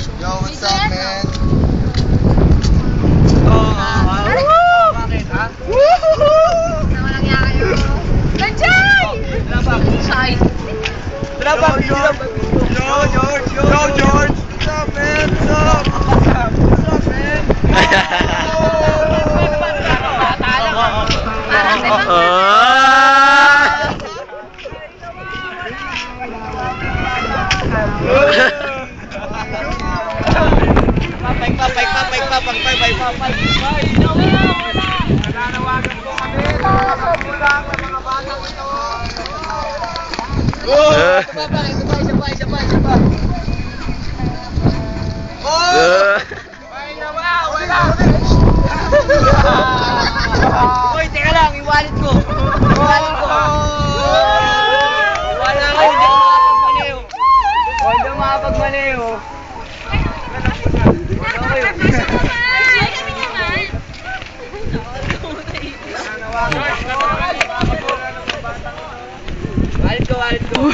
Yo, what's up, man? Bakit, ha? Nawalang niya kayo. Lanjay! Shy. Wala ba? Yo, Yo, George! Yo, George! What's up, man? What's up? What's up, man? Parang di ba? Ah! Papay, papay, papay, papay, papay, papay, papay. Nananawagan po kami magulang, sa mga batang ito. Ah! Isa pa, pa, pa, isa pa, isa pa. Wala teka lang, i-wallet ko. I-wallet ko. Wala ko, hindi ako makapagmaliw. O, hindi ako makapagmaliw. Wallet ko, wallet ko.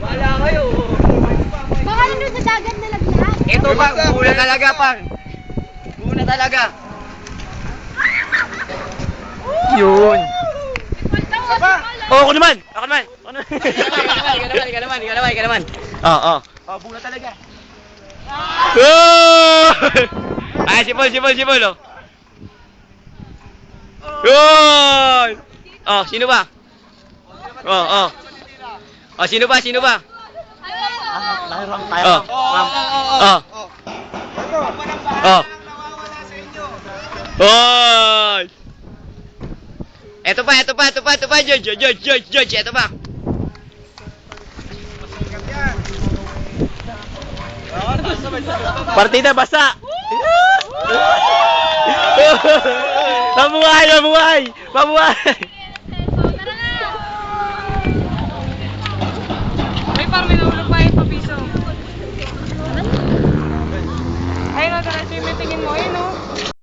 Wala kayo. Baka nandun sa dagat na laglag. Ito ba, muna talaga, par. Muna talaga. Yun. Oh, ako naman. Ako naman. Ako naman. Ika naman, ika naman, ika naman, ika naman. Oo, oo. Oh, muna talaga. Oh! Ay, si Paul, si Paul, si Paul, oh. Yun! Oh, sino ba? Oh, oh. Oh, sino ba, sino ba? Oh. Oh. Oh. Oh. Eto pa, eto pa, eto pa, eto pa, George, George, George, George, eto pa. Partida basa. Mabuhay! Mabuhay! Mabuhay! Ay, parang may nahulog pa yung papiso. Ayun na, tara, may tingin mo. Ayun, no?